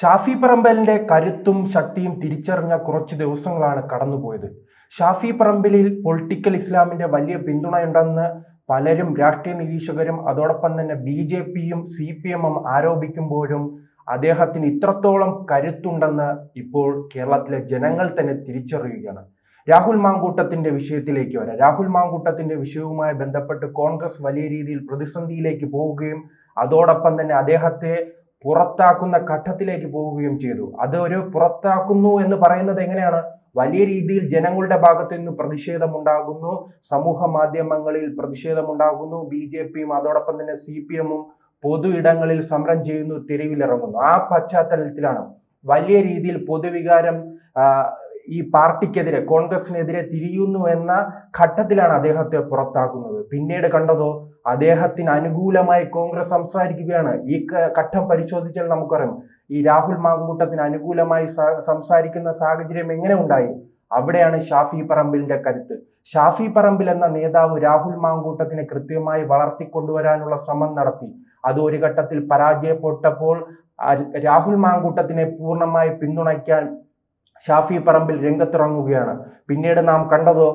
ഷാഫി പറമ്പലിന്റെ കരുത്തും ശക്തിയും തിരിച്ചറിഞ്ഞ കുറച്ച് ദിവസങ്ങളാണ് കടന്നുപോയത്. ഷാഫി പറമ്പലിൽ പൊളിറ്റിക്കൽ ഇസ്ലാമിന്റെ വലിയ പിന്തുണയുണ്ടെന്ന് പലരും രാഷ്ട്രീയ നിരീക്ഷകരും അതോടൊപ്പം തന്നെ ബി ജെ പിയും സി പി എമ്മും ആരോപിക്കുമ്പോഴും അദ്ദേഹത്തിന് ഇത്രത്തോളം കരുത്തുണ്ടെന്ന് ഇപ്പോൾ കേരളത്തിലെ ജനങ്ങൾ തന്നെ തിരിച്ചറിയുകയാണ്. രാഹുൽ മാങ്കൂട്ടത്തിന്റെ വിഷയത്തിലേക്ക് വരാം. രാഹുൽ മാങ്കൂട്ടത്തിന്റെ വിഷയവുമായി ബന്ധപ്പെട്ട് കോൺഗ്രസ് വലിയ രീതിയിൽ പ്രതിസന്ധിയിലേക്ക് പോവുകയും അതോടൊപ്പം തന്നെ അദ്ദേഹത്തെ പുറത്താക്കുന്ന ഘട്ടത്തിലേക്ക് പോവുകയും ചെയ്തു. അത് ഒരു പുറത്താക്കുന്നു എന്ന് പറയുന്നത് എങ്ങനെയാണ്? വലിയ രീതിയിൽ ജനങ്ങളുടെ ഭാഗത്തു നിന്ന് പ്രതിഷേധമുണ്ടാകുന്നു. സമൂഹ മാധ്യമങ്ങളിൽ പ്രതിഷേധമുണ്ടാകുന്നു. ബി ജെ പിയും അതോടൊപ്പം തന്നെ സി പി എമ്മും പൊതു ഇടങ്ങളിൽ സമരം ചെയ്യുന്നു തെരുവിലിറങ്ങുന്നു. ആ പശ്ചാത്തലത്തിലാണ് വലിയ രീതിയിൽ പൊതുവികാരം ഈ പാർട്ടിക്കെതിരെ കോൺഗ്രസിനെതിരെ തിരിയുന്നു എന്ന ഘട്ടത്തിലാണ് അദ്ദേഹത്തെ പുറത്താക്കുന്നത്. പിന്നീട് കണ്ടതോ അദ്ദേഹത്തിന് അനുകൂലമായി കോൺഗ്രസ് സംസാരിക്കുകയാണ്. ഈ ഘട്ടം പരിശോധിച്ചാൽ നമുക്കറിയാം ഈ രാഹുൽ മാങ്കൂട്ടത്തിന് അനുകൂലമായി സംസാരിക്കുന്ന സാഹചര്യം എങ്ങനെ ഉണ്ടായി? അവിടെയാണ് ഷാഫി പറമ്പിലിന്റെ കരുത്ത്. ഷാഫി പറമ്പിൽ എന്ന നേതാവ് രാഹുൽ മാങ്കൂട്ടത്തിനെ കൃത്യമായി വളർത്തിക്കൊണ്ടുവരാനുള്ള ശ്രമം നടത്തി. അത് ഒരു ഘട്ടത്തിൽ പരാജയപ്പെട്ടപ്പോൾ രാഹുൽ മാങ്കൂട്ടത്തിനെ പൂർണമായി പിന്തുണയ്ക്കാൻ ഷാഫി പറമ്പിൽ രംഗത്തിറങ്ങുകയാണ്. പിന്നീട് നാം കണ്ടതോ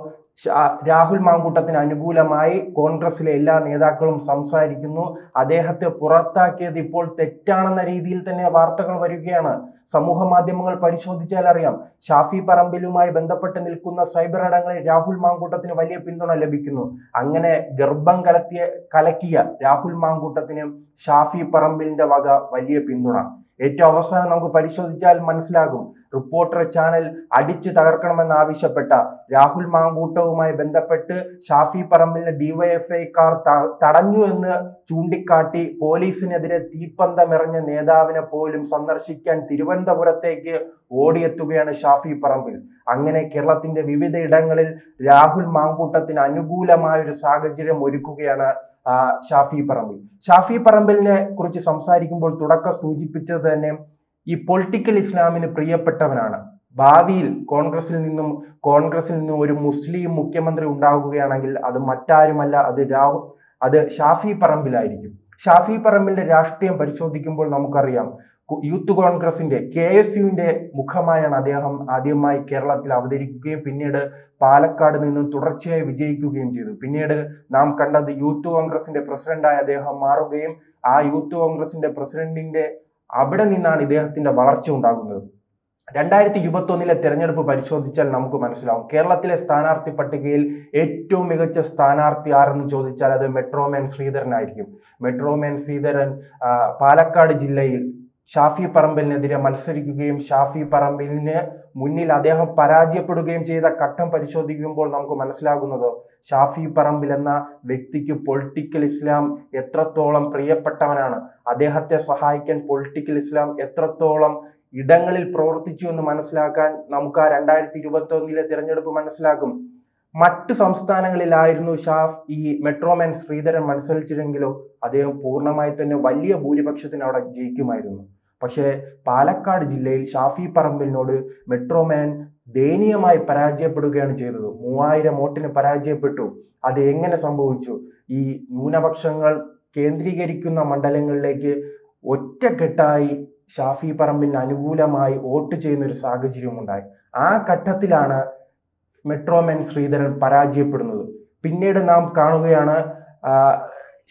രാഹുൽ മാങ്കൂട്ടത്തിന് അനുകൂലമായി കോൺഗ്രസിലെ എല്ലാ നേതാക്കളും സംസാരിക്കുന്നു. അദ്ദേഹത്തെ പുറത്താക്കിയത് ഇപ്പോൾ തെറ്റാണെന്ന രീതിയിൽ തന്നെ വാർത്തകൾ വരികയാണ്. സമൂഹ മാധ്യമങ്ങൾ പരിശോധിച്ചാൽ അറിയാം ഷാഫി പറമ്പിലുമായി ബന്ധപ്പെട്ട് നിൽക്കുന്ന സൈബർ ഇടങ്ങളിൽ രാഹുൽ മാങ്കൂട്ടത്തിന് വലിയ പിന്തുണ ലഭിക്കുന്നു. അങ്ങനെ ഗർഭം കലത്തിയ കലക്കിയ രാഹുൽ മാങ്കൂട്ടത്തിന് ഷാഫി പറമ്പിലിന്റെ വക വലിയ പിന്തുണ. ഏറ്റവും അവസാനം നമുക്ക് പരിശോധിച്ചാൽ മനസ്സിലാകും റിപ്പോർട്ടർ ചാനൽ അടിച്ചു തകർക്കണമെന്ന് ആവശ്യപ്പെട്ട രാഹുൽ മാങ്കൂട്ടവുമായി ബന്ധപ്പെട്ട് ഷാഫി പറമ്പിലിന് ഡിവൈഎഫ്ഐക്കാർ തടഞ്ഞു എന്ന് ചൂണ്ടിക്കാട്ടി പോലീസിനെതിരെ തീപ്പന്തമെറിഞ്ഞ നേതാവിനെ പോലും സന്ദർശിക്കാൻ തിരുവനന്തപുരത്തേക്ക് ഓടിയെത്തുകയാണ് ഷാഫി പറമ്പിൽ. അങ്ങനെ കേരളത്തിന്റെ വിവിധ ഇടങ്ങളിൽ രാഹുൽ മാങ്കൂട്ടത്തിന് അനുകൂലമായ ഒരു സാഹചര്യം ഒരുക്കുകയാണ് ഷാഫി പറമ്പിൽ. ഷാഫി പറമ്പിലിനെ കുറിച്ച് സംസാരിക്കുമ്പോൾ തുടക്കം സൂചിപ്പിച്ചത് തന്നെ ഈ പൊളിറ്റിക്കൽ ഇസ്ലാമിന് പ്രിയപ്പെട്ടവനാണ്. ഭാവിയിൽ കോൺഗ്രസിൽ നിന്നും കോൺഗ്രസിൽ നിന്നും ഒരു മുസ്ലിം മുഖ്യമന്ത്രി ഉണ്ടാകുകയാണെങ്കിൽ അത് മറ്റാരുമല്ല അത് രാഹു അത് ഷാഫി പറമ്പിലായിരിക്കും. ഷാഫി പറമ്പിലിന്റെ രാഷ്ട്രീയം പരിശോധിക്കുമ്പോൾ നമുക്കറിയാം യൂത്ത് കോൺഗ്രസിന്റെ കെ എസ് യുവിന്റെ മുഖമായാണ് അദ്ദേഹം ആദ്യമായി കേരളത്തിൽ അവതരിക്കുകയും പിന്നീട് പാലക്കാട് നിന്നും തുടർച്ചയായി വിജയിക്കുകയും ചെയ്തു. പിന്നീട് നാം കണ്ടത് യൂത്ത് കോൺഗ്രസിന്റെ പ്രസിഡന്റായി അദ്ദേഹം മാറുകയും ആ യൂത്ത് കോൺഗ്രസിന്റെ പ്രസിഡന്റിന്റെ അവിടെ നിന്നാണ് ഇദ്ദേഹത്തിന്റെ വളർച്ച ഉണ്ടാകുന്നത്. രണ്ടായിരത്തി ഇരുപത്തി ഒന്നിലെ തെരഞ്ഞെടുപ്പ് പരിശോധിച്ചാൽ നമുക്ക് മനസ്സിലാവും. കേരളത്തിലെ സ്ഥാനാർത്ഥി പട്ടികയിൽ ഏറ്റവും മികച്ച സ്ഥാനാർത്ഥി ആരെന്ന് ചോദിച്ചാൽ അത് മെട്രോമാൻ ശ്രീധരനായിരിക്കും. മെട്രോമാൻ ശ്രീധരൻ പാലക്കാട് ജില്ലയിൽ ഷാഫി പറമ്പിലിനെതിരെ മത്സരിക്കുകയും ഷാഫി പറമ്പിലിന് മുന്നിൽ അദ്ദേഹം പരാജയപ്പെടുകയും ചെയ്ത ഘട്ടം പരിശോധിക്കുമ്പോൾ നമുക്ക് മനസ്സിലാകുന്നത് ഷാഫി പറമ്പിൽ എന്ന വ്യക്തിക്ക് പൊളിറ്റിക്കൽ ഇസ്ലാം എത്രത്തോളം പ്രിയപ്പെട്ടവനാണ്. അദ്ദേഹത്തെ സഹായിക്കാൻ പൊളിറ്റിക്കൽ ഇസ്ലാം എത്രത്തോളം ഇടങ്ങളിൽ പ്രവർത്തിച്ചു എന്ന് മനസ്സിലാക്കാൻ നമുക്ക് ആ രണ്ടായിരത്തി ഇരുപത്തി ഒന്നിലെ തിരഞ്ഞെടുപ്പ് മനസ്സിലാക്കും മറ്റ് സംസ്ഥാനങ്ങളിലായിരുന്നു ഷാഫ് ഈ മെട്രോമാൻ ശ്രീധരൻ മത്സരിച്ചിരുന്നെങ്കിലോ അദ്ദേഹം പൂർണമായി തന്നെ വലിയ ഭൂരിപക്ഷത്തിന് അവിടെ ജയിക്കുമായിരുന്നു. പക്ഷേ പാലക്കാട് ജില്ലയിൽ ഷാഫി പറമ്പിലിനോട് മെട്രോമാൻ ദയനീയമായി പരാജയപ്പെടുകയാണ് ചെയ്തത്. മൂവായിരം വോട്ടിന് പരാജയപ്പെട്ടു. അത് എങ്ങനെ സംഭവിച്ചു? ഈ ന്യൂനപക്ഷങ്ങൾ കേന്ദ്രീകരിക്കുന്ന മണ്ഡലങ്ങളിലേക്ക് ഒറ്റക്കെട്ടായി ഷാഫി പറമ്പിലിന് അനുകൂലമായി വോട്ട് ചെയ്യുന്ന ഒരു സാഹചര്യം ഉണ്ടായി ആ ഘട്ടത്തിലാണ് മെട്രോമാൻ ശ്രീധരൻ പരാജയപ്പെടുന്നത്. പിന്നീട് നാം കാണുകയാണ്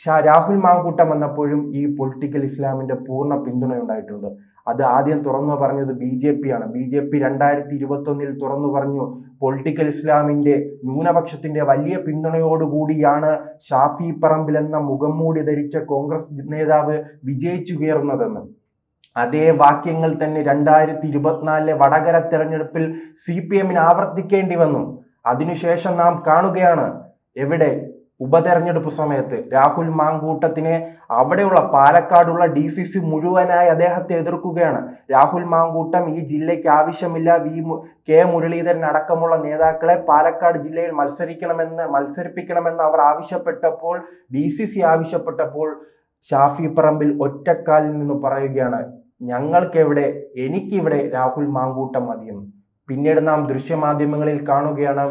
ഷാ രാഹുൽ മാങ്കൂട്ടം വന്നപ്പോഴും ഈ പൊളിറ്റിക്കൽ ഇസ്ലാമിന്റെ പൂർണ പിന്തുണ ഉണ്ടായിട്ടുണ്ട് അത് ആദ്യം തുറന്നു പറഞ്ഞത് ബി ജെ പി ആണ്. ബി ജെ പി രണ്ടായിരത്തി ഇരുപത്തി ഒന്നിൽ തുറന്നു പറഞ്ഞു പൊളിറ്റിക്കൽ ഇസ്ലാമിന്റെ ന്യൂനപക്ഷത്തിന്റെ വലിയ പിന്തുണയോടുകൂടിയാണ് ഷാഫി പറമ്പിൽ എന്ന മുഖംമൂടി ധരിച്ച കോൺഗ്രസ് നേതാവ് വിജയിച്ചു കയറുന്നതെന്ന്. അതേ വാക്യങ്ങൾ തന്നെ രണ്ടായിരത്തി ഇരുപത്തിനാലിലെ വടകര തെരഞ്ഞെടുപ്പിൽ സി പി എമ്മിന് ആവർത്തിക്കേണ്ടി വന്നു. അതിനുശേഷം നാം കാണുകയാണ് എവിടെ? ഉപതെരഞ്ഞെടുപ്പ് സമയത്ത്. രാഹുൽ മാങ്കൂട്ടത്തിനെ അവിടെയുള്ള പാലക്കാടുള്ള ഡി സി സി മുഴുവനായി അദ്ദേഹത്തെ എതിർക്കുകയാണ്. രാഹുൽ മാങ്കൂട്ടം ഈ ജില്ലയ്ക്ക് ആവശ്യമില്ല. വി കെ മുരളീധരൻ അടക്കമുള്ള നേതാക്കളെ പാലക്കാട് ജില്ലയിൽ മത്സരിക്കണമെന്ന് മത്സരിപ്പിക്കണമെന്ന് അവർ ആവശ്യപ്പെട്ടപ്പോൾ ഡി സി സി ആവശ്യപ്പെട്ടപ്പോൾ ഷാഫി പറമ്പിൽ ഒറ്റക്കാലിൽ നിന്ന് പറയുകയാണ്. ഞങ്ങൾക്കെവിടെ എനിക്കിവിടെ രാഹുൽ മാങ്കൂട്ടം മതിയെന്ന്. പിന്നീട് നാം ദൃശ്യമാധ്യമങ്ങളിൽ കാണുകയാണ്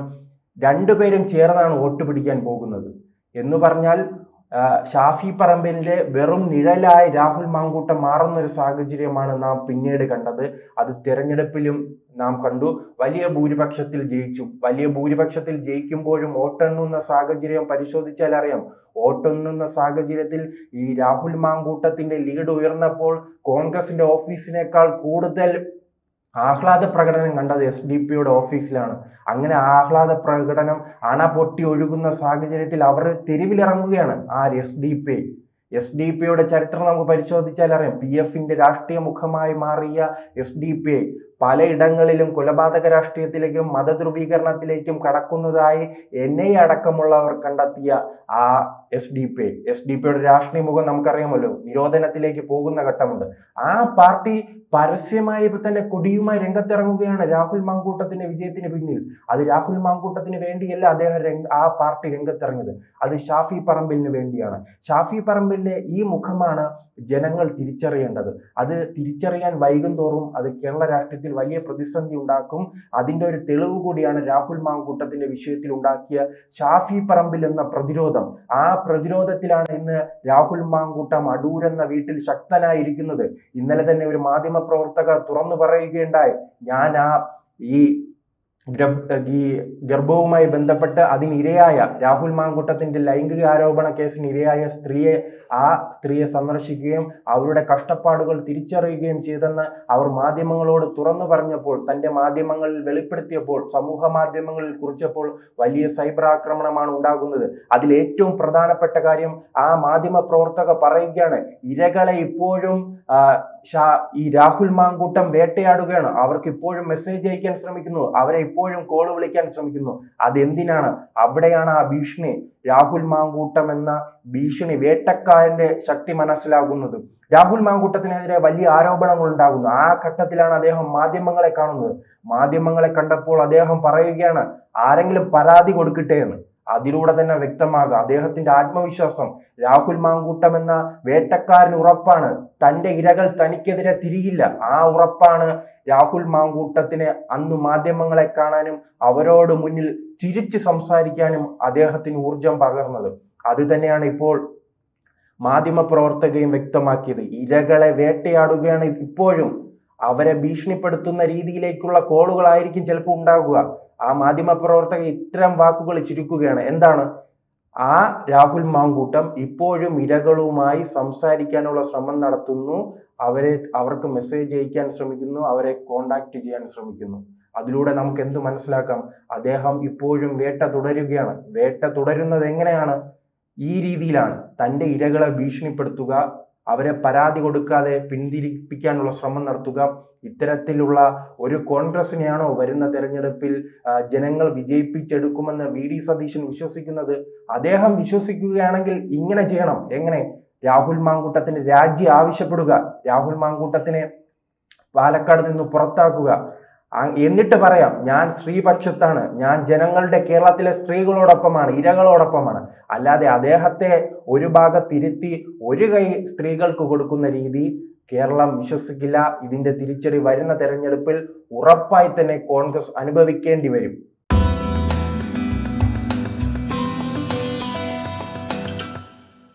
രണ്ടുപേരും ചേർന്നാണ് വോട്ട് പിടിക്കാൻ പോകുന്നത്. എന്ന് പറഞ്ഞാൽ ഷാഫി പറമ്പിലിന്റെ വെറും നിഴലായി രാഹുൽ മാങ്കൂട്ടം മാറുന്ന ഒരു സാഹചര്യമാണ് നാം പിന്നീട് കണ്ടത്. അത് തിരഞ്ഞെടുപ്പിലും നാം കണ്ടു. വലിയ ഭൂരിപക്ഷത്തിൽ ജയിച്ചു. വലിയ ഭൂരിപക്ഷത്തിൽ ജയിക്കുമ്പോഴും വോട്ടെണ്ണുന്ന സാഹചര്യം പരിശോധിച്ചാൽ അറിയാം. വോട്ടെണ്ണുന്ന സാഹചര്യത്തിൽ ഈ രാഹുൽ മാങ്കൂട്ടത്തിന്റെ ലീഡ് ഉയർന്നപ്പോൾ കോൺഗ്രസിന്റെ ഓഫീസിനേക്കാൾ കൂടുതൽ ആഹ്ലാദ പ്രകടനം കണ്ടത് എസ് ഡി പിയുടെ ഓഫീസിലാണ്. അങ്ങനെ ആഹ്ലാദ പ്രകടനം അണ പൊട്ടി ഒഴുകുന്ന സാഹചര്യത്തിൽ അവർ തെരുവിലിറങ്ങുകയാണ്. ആ S D P S D പിയുടെ ചരിത്രം നമുക്ക് പരിശോധിച്ചാൽ അറിയാം പി എഫിന്റെ രാഷ്ട്രീയ മുഖമായി മാറിയ എസ് ഡി പി പലയിടങ്ങളിലും കൊലപാതക രാഷ്ട്രീയത്തിലേക്കും മതധ്രുവീകരണത്തിലേക്കും കടക്കുന്നതായി എൻ ഐ അടക്കമുള്ളവർ കണ്ടെത്തിയ ആ S D P S D പിയുടെ രാഷ്ട്രീയ മുഖം നമുക്കറിയാമല്ലോ. നിരോധനത്തിലേക്ക് പോകുന്ന ഘട്ടമുണ്ട്. ആ പാർട്ടി പരസ്യമായി ഇപ്പൊ തന്നെ കൊടിയുമായി രംഗത്തിറങ്ങുകയാണ് രാഹുൽ മാങ്കൂട്ടത്തിന്റെ വിജയത്തിന് പിന്നിൽ. അത് രാഹുൽ മാങ്കൂട്ടത്തിന് വേണ്ടിയല്ല അദ്ദേഹം ആ പാർട്ടി രംഗത്തിറങ്ങിയത്. അത് ഷാഫി പറമ്പിലിന് വേണ്ടിയാണ്. ഷാഫി പറമ്പിലിന്റെ ഈ മുഖമാണ് ജനങ്ങൾ തിരിച്ചറിയേണ്ടത്. അത് തിരിച്ചറിയാൻ വൈകും തോറും അത് കേരള രാഷ്ട്രീയത്തിൽ വലിയ പ്രതിസന്ധി ഉണ്ടാക്കും. അതിന്റെ ഒരു തെളിവ് കൂടിയാണ് രാഹുൽ മാങ്കൂട്ടത്തിന്റെ വിഷയത്തിൽ ഉണ്ടാക്കിയ ഷാഫി പറമ്പിൽ എന്ന പ്രതിരോധം. ആ പ്രതിരോധത്തിലാണ് ഇന്ന് രാഹുൽ മാങ്കൂട്ടം അടൂർ എന്ന വീട്ടിൽ ശക്തനായിരിക്കുന്നത്. ഇന്നലെ തന്നെ ഒരു മാധ്യമ പ്രവർത്തക തുറന്നു പറയുകയുണ്ടായി ഞാൻ ആ ഈ ഈ ഗർഭവുമായി ബന്ധപ്പെട്ട് അതിനിരയായ രാഹുൽ മാങ്കുട്ടത്തിന്റെ ലൈംഗിക ആരോപണ കേസിന് ഇരയായ സ്ത്രീയെ ആ സ്ത്രീയെ സന്ദർശിക്കുകയും അവരുടെ കഷ്ടപ്പാടുകൾ തിരിച്ചറിയുകയും ചെയ്തെന്ന് അവർ മാധ്യമങ്ങളോട് തുറന്നു പറഞ്ഞപ്പോൾ തന്റെ മാധ്യമങ്ങളിൽ വെളിപ്പെടുത്തിയപ്പോൾ സമൂഹ മാധ്യമങ്ങളിൽ കുറിച്ചപ്പോൾ വലിയ സൈബർ ആക്രമണമാണ് ഉണ്ടാകുന്നത്. അതിൽ ഏറ്റവും പ്രധാനപ്പെട്ട കാര്യം ആ മാധ്യമ പ്രവർത്തക പറയുകയാണ് ഇരകളെ ഇപ്പോഴും ഈ രാഹുൽ മാങ്കൂട്ടം വേട്ടയാടുകയാണ്. അവർക്ക് ഇപ്പോഴും മെസ്സേജ് അയക്കാൻ ശ്രമിക്കുന്നു. അവരെ ഇപ്പോഴും കോൾ വിളിക്കാൻ ശ്രമിക്കുന്നു. അതെന്തിനാണ്? അവിടെയാണ് ആ ഭീഷണി. രാഹുൽ മാങ്കൂട്ടം എന്ന ഭീഷണി വേട്ടക്കാരന്റെ ശക്തി മനസ്സിലാകുന്നത്. രാഹുൽ മാങ്കൂട്ടത്തിനെതിരെ വലിയ ആരോപണങ്ങൾ ഉണ്ടാകുന്നു. ആ ഘട്ടത്തിലാണ് അദ്ദേഹം മാധ്യമങ്ങളെ കാണുന്നത്. മാധ്യമങ്ങളെ കണ്ടപ്പോൾ അദ്ദേഹം പറയുകയാണ് ആരെങ്കിലും പരാതി കൊടുക്കട്ടെ എന്ന്. അതിലൂടെ തന്നെ വ്യക്തമാകുക. അദ്ദേഹത്തിന്റെ ആത്മവിശ്വാസം രാഹുൽ മാങ്കൂട്ടം എന്ന വേട്ടക്കാരന് ഉറപ്പാണ്. തന്റെ ഇരകൾ തനിക്കെതിരെ തിരിയില്ല. ആ ഉറപ്പാണ് രാഹുൽ മാങ്കൂട്ടത്തിന് അന്ന് മാധ്യമങ്ങളെ കാണാനും അവരോട് മുന്നിൽ ചിരിച്ചു സംസാരിക്കാനും അദ്ദേഹത്തിന് ഊർജം പകർന്നത്. അത് തന്നെയാണ് ഇപ്പോൾ മാധ്യമ പ്രവർത്തകയും വ്യക്തമാക്കിയത്. ഇരകളെ വേട്ടയാടുകയാണ് ഇപ്പോഴും. അവരെ ഭീഷണിപ്പെടുത്തുന്ന രീതിയിലേക്കുള്ള കോളുകളായിരിക്കും ചിലപ്പോൾ ഉണ്ടാകുക ആ മാധ്യമ പ്രവർത്തകർ ഇത്തരം വാക്കുകൾ ചുരുക്കുകയാണ്. എന്താണ്? ആ രാഹുൽ മാങ്കൂട്ടം ഇപ്പോഴും ഇരകളുമായി സംസാരിക്കാനുള്ള ശ്രമം നടത്തുന്നു. അവരെ അവർക്ക് മെസ്സേജ് അയക്കാൻ ശ്രമിക്കുന്നു. അവരെ കോണ്ടാക്ട് ചെയ്യാൻ ശ്രമിക്കുന്നു. അതിലൂടെ നമുക്ക് എന്ത് മനസ്സിലാക്കാം? അദ്ദേഹം ഇപ്പോഴും വേട്ട തുടരുകയാണ്. വേട്ട തുടരുന്നത് എങ്ങനെയാണ്? ഈ രീതിയിലാണ്. തന്റെ ഇരകളെ ഭീഷണിപ്പെടുത്തുക അവരെ പരാതി കൊടുക്കാതെ പിന്തിരിപ്പിക്കാനുള്ള ശ്രമം നടത്തുക. ഇത്തരത്തിലുള്ള ഒരു കോൺഗ്രസിനെയാണോ വരുന്ന തെരഞ്ഞെടുപ്പിൽ ജനങ്ങൾ വിജയിപ്പിച്ചെടുക്കുമെന്ന് വി. ഡി. സതീശൻ വിശ്വസിക്കുന്നത്? അദ്ദേഹം വിശ്വസിക്കുകയാണെങ്കിൽ ഇങ്ങനെ ചെയ്യണം. എങ്ങനെ? രാഹുൽ മാങ്കൂട്ടത്തിന് രാജി ആവശ്യപ്പെടുക. രാഹുൽ മാങ്കൂട്ടത്തിനെ പാലക്കാട് നിന്ന് പുറത്താക്കുക. എന്നിട്ട് പറയാം ഞാൻ സ്ത്രീപക്ഷത്താണ് ഞാൻ ജനങ്ങളുടെ കേരളത്തിലെ സ്ത്രീകളോടൊപ്പമാണ് ഇരകളോടൊപ്പമാണ്. അല്ലാതെ അദ്ദേഹത്തെ ഒരു ഭാഗത്തിരുത്തി ഒരു കൈ സ്ത്രീകൾക്ക് കൊടുക്കുന്ന രീതി കേരളം വിശ്വസിക്കില്ല. ഇതിന്റെ തിരിച്ചടി വരുന്ന തെരഞ്ഞെടുപ്പിൽ ഉറപ്പായി തന്നെ കോൺഗ്രസ് അനുഭവിക്കേണ്ടി വരും.